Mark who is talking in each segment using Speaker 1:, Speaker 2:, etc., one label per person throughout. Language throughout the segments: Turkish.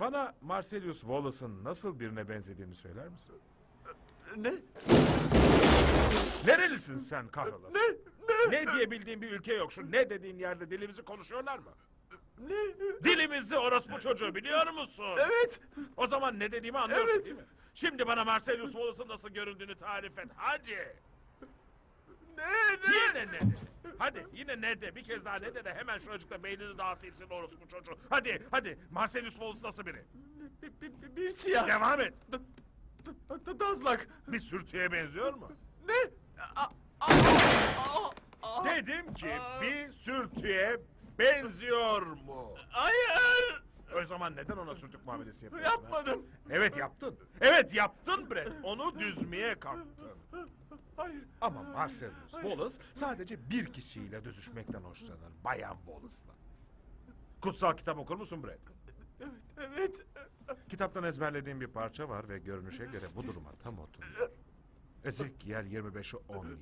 Speaker 1: Bana Marcellus Wallace'ın nasıl birine benzediğini söyler misin?
Speaker 2: Ne?
Speaker 1: Nerelisin sen kahrolası?
Speaker 2: Ne? Ne?
Speaker 1: Ne diye bildiğin bir ülke yok. Şu ne dediğin yerde dilimizi konuşuyorlar mı?
Speaker 2: Ne?
Speaker 1: Dilimizi orospu çocuğu biliyor musun?
Speaker 2: Evet.
Speaker 1: O zaman ne dediğimi anlıyorsun
Speaker 2: Evet.
Speaker 1: değil mi? Şimdi bana Marcellus Wallace'ın nasıl göründüğünü tarif et. Hadi.
Speaker 2: Ne? Ne?
Speaker 1: Yine ne de? Hadi yine ne de? Bir kez daha ne de de hemen şuracıkta beynini dağıtayım senin orospu çocuğu. Hadi hadi Marcellus Wallace nasıl biri?
Speaker 2: Bir, bir, bir, bir siyah.
Speaker 1: Devam et.
Speaker 2: Da, da, da, dazlak.
Speaker 1: Bir sürtüye benziyor mu?
Speaker 2: Ne? A, a, a, a.
Speaker 1: Dedim ki bir sürtüye benziyor mu?
Speaker 2: Hayır.
Speaker 1: O zaman neden ona sürtük muamelesi yapıyorsun? ha?
Speaker 2: Yapmadım.
Speaker 1: Evet yaptın. Evet yaptın Brett. Onu düzmeye kalktın.
Speaker 2: Hayır.
Speaker 1: Ama Marcellus Wallace sadece bir kişiyle düzüşmekten hoşlanır. Bayan Wallace'la. Kutsal kitap okur musun Brett?
Speaker 2: Evet, evet.
Speaker 1: Kitaptan ezberlediğim bir parça var ve görünüşe göre bu duruma tam oturuyor. Ezekiel 25'i 17.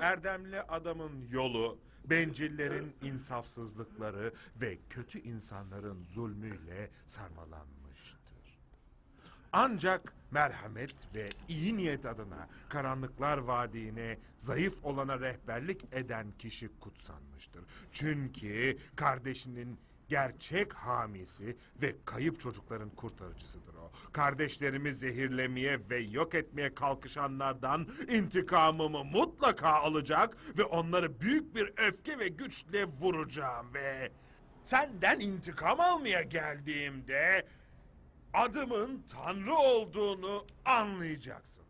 Speaker 1: Erdemli adamın yolu, bencillerin insafsızlıkları ve kötü insanların zulmüyle sarmalanmıştır. Ancak merhamet ve iyi niyet adına karanlıklar vadiine zayıf olana rehberlik eden kişi kutsanmıştır. Çünkü kardeşinin gerçek hamisi ve kayıp çocukların kurtarıcısıdır o. Kardeşlerimi zehirlemeye ve yok etmeye kalkışanlardan intikamımı mutlaka alacak ve onları büyük bir öfke ve güçle vuracağım ve senden intikam almaya geldiğimde adımın Tanrı olduğunu anlayacaksın.